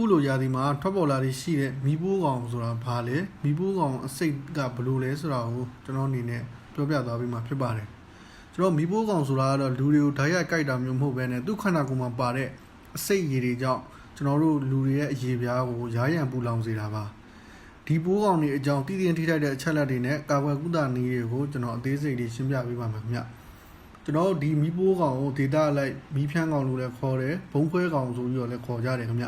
အခုလိုရာသီမှာထွက်ပေါ်လာတဲ့ရှိတဲ့မီးပိုးကောင်ဆိုတာဘာလဲမီးပိုးကောင်အစိတ်ကဘယ်လိုလဲဆိုတာကိုကျွန်တော်အနေနဲ့ပြောပြသွားပြီးမှဖြစ်ပါတယ်ကျွန်တော်မီးပိုးကောင်ဆိုတာကတော့လူတွေကိုဓာတ်ရိုက်ကြိုက်တာမျိုးမဟုတ်ဘဲနဲ့သူ့ခန္ဓာကိုယ်မှာပါတဲ့အစိတ်ရည်တွေကြောင့်ကျွန်တော်တို့လူတွေရဲ့အရေးပြားကိုရားရံပူလောင်စေတာပါဒီပိုးကောင်တွေအကြောင်းတည်တည်ထိထိုက်တဲ့အချက်လက်တွေနဲ့ကာကွယ်ကုသနည်းတွေကိုကျွန်တော်အသေးစိတ်လေးရှင်းပြပေးပါမယ်ခင်ဗျကျွန်တော်ဒီမီးပိုးကောင်ကိုဒေတာလိုက်မီးဖြန်းကောင်လို့လည်းခေါ်တယ်ဘုံခွဲကောင်ဆိုပြီးတော့လည်းခေါ်ကြတယ်ခင်ဗျ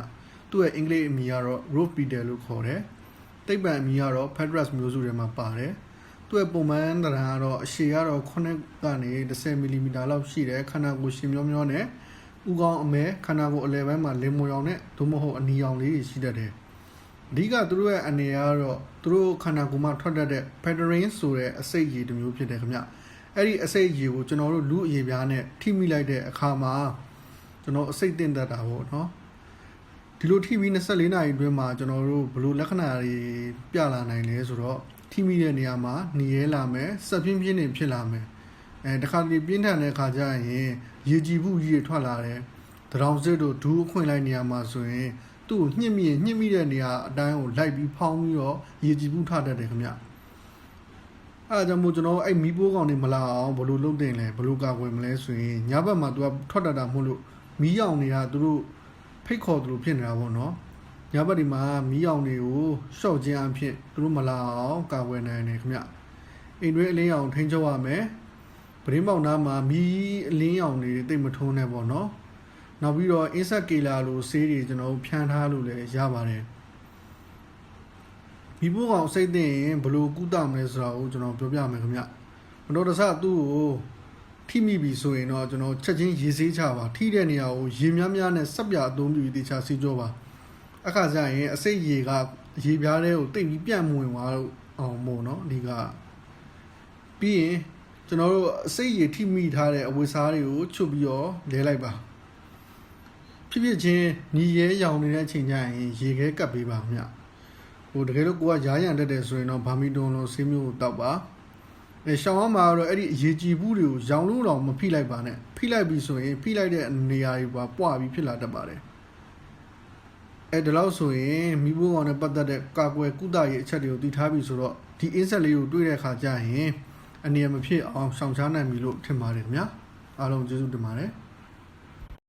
သူ့ရဲ့အင်္ဂလိပ်အမည်ကတော့ Rope Peter လို့ခေါ်တယ်။တိတ်ပံအမည်ကတော့ Petrus မျိုးစုထဲမှာပါတယ်။သူ့ရဲ့ပုံမှန်သဏ္ဍာန်ကတော့အရှည်ကတော့9ကနေ10မီလီမီတာလောက်ရှိတယ်ခန္ဓာကိုယ်ရှင်မျောမျောနဲ့ဥကောင်းအမဲခန္ဓာကိုယ်အလယ်ပိုင်းမှာလေမွန်ရောင်နဲ့သို့မဟုတ်အနီရောင်လေးတွေရှိတတ်တယ်။အဓိကသူတို့ရဲ့အနေကတော့သူတို့ခန္ဓာကိုယ်မှာထွက်တတ်တဲ့ Petrin ဆိုတဲ့အစိတ်ရည်တစ်မျိုးဖြစ်တယ်ခင်ဗျ။အဲ့ဒီအစိတ်ရည်ကိုကျွန်တော်တို့လူအရေးပြားနဲ့ထိမိလိုက်တဲ့အခါမှာကျွန်တော်အစိတ်တင်တတ်တာပေါ့နော်။ ဒီလို TV 24နာရီအတွင်းမှာကျွန်တော်တို့ဘယ်လိုလက္ခဏာတွေပြလာနိုင်လဲဆိုတော့ TV တဲ့နေရာမှာနေရဲလာမယ်စက်ပြင်းပြင်းနေဖြစ်လာမယ်အဲတခါတလေပြင်းထန်တဲ့ခါကျရင်ရေကြည်မှုကြီးတွေထွက်လာတယ်တရောင်စစ်တို့ဒူးအခွင့်လိုက်နေရာမှာဆိုရင်သူ့ကိုညှစ်မိရင်ညှစ်မိတဲ့နေရာအတိုင်းကိုလိုက်ပြီးဖောင်းပြီးတော့ရေကြည်မှုထတတ်တယ်ခင်ဗျအဲဒါကြောင့်မို့ကျွန်တော်အဲ့မီးပိုးကောင်တွေမလာအောင်ဘယ်လိုလုပ်တင်လဲဘယ်လိုကာကွယ်မလဲဆိုရင်ညဘက်မှာသူကထွက်တတ်တာမဟုတ်လို့မီးရောင်တွေကသူတို့ ဖိတ်ခေါ်သူလို့ဖြစ်နေတာပေါ့နော်ညဘက်ဒီမှာမီးအောင်တွေကိုရှော့ခြင်းအဖြစ်သူတို့မလာအောင်ကာကွယ်နိုင်တယ်ခင်ဗျအိမ်တွင်းအလင်းအောင်ထိန်းချုပ်ရမယ်ပရင်းပေါက်နားမှာမီးအလင်းအောင်တွေတိတ်မထုံးနဲ့ပေါ့နော်နောက်ပြီးတော့အင်းဆက်ကေလာလိုဆေးတွေကျွန်တော်တို့ဖြန်းထားလို့လည်းရပါတယ်မီးပိုးကောင်စိတ်သိရင်ဘယ်လိုကုသမလဲဆိုတာကိုကျွန်တော်ပြောပြမယ်ခင်ဗျမတော်တဆသူ့ကို ထိမိပြီဆိုရင်တော့ကျွန်တော်ချက်ချင်းရေဆေးချပါထိတဲ့နေရာကိုရေများများနဲ့စက်ပြအသုံးပြုပြီးတခြားဆေးကြောပါအခါကျရင်အစိတ်ရေကရေပြားတဲ့ကိုတိတ်ပြီးပြန့်မဝင်သွားလို့အောင်မို့နော်အဓိကပြီးရင်ကျွန်တော်တို့အစိတ်ရေထိမိထားတဲ့အဝတ်စားတွေကိုချုပ်ပြီးတော့လဲလိုက်ပါဖြစ်ဖြစ်ချင်းညီရဲရောင်နေတဲ့အချိန်ကျရင်ရေခဲကပ်ပေးပါခင်ဗျဟိုတကယ်လို့ကိုကရားရံတက်တယ်ဆိုရင်တော့ဗာမီတွန်လိုဆေးမျိုးကိုတောက်ပါ အဲရှောင်းအောင်မှာတော့အဲ့ဒီအရေးကြီးဘူးတွေကိုရောင်လို့တော့မဖိလိုက်ပါနဲ့ဖိလိုက်ပြီဆိုရင်ဖိလိုက်တဲ့နေရာတွေပါပွားပြီးဖြစ်လာတတ်ပါတယ်အဲဒီလောက်ဆိုရင်မိဘကောင်နဲ့ပတ်သက်တဲ့ကာကွယ်ကုသရေးအချက်တွေကိုတည်ထားပြီဆိုတော့ဒီ insect လေးကိုတွေးတဲ့အခါကျရင်အနေရမဖြစ်အောင်ရှောင်ရှားနိုင်ပြီလို့ထင်ပါတယ်ခင်ဗျာအားလုံးကျေးဇူးတင်ပါတယ်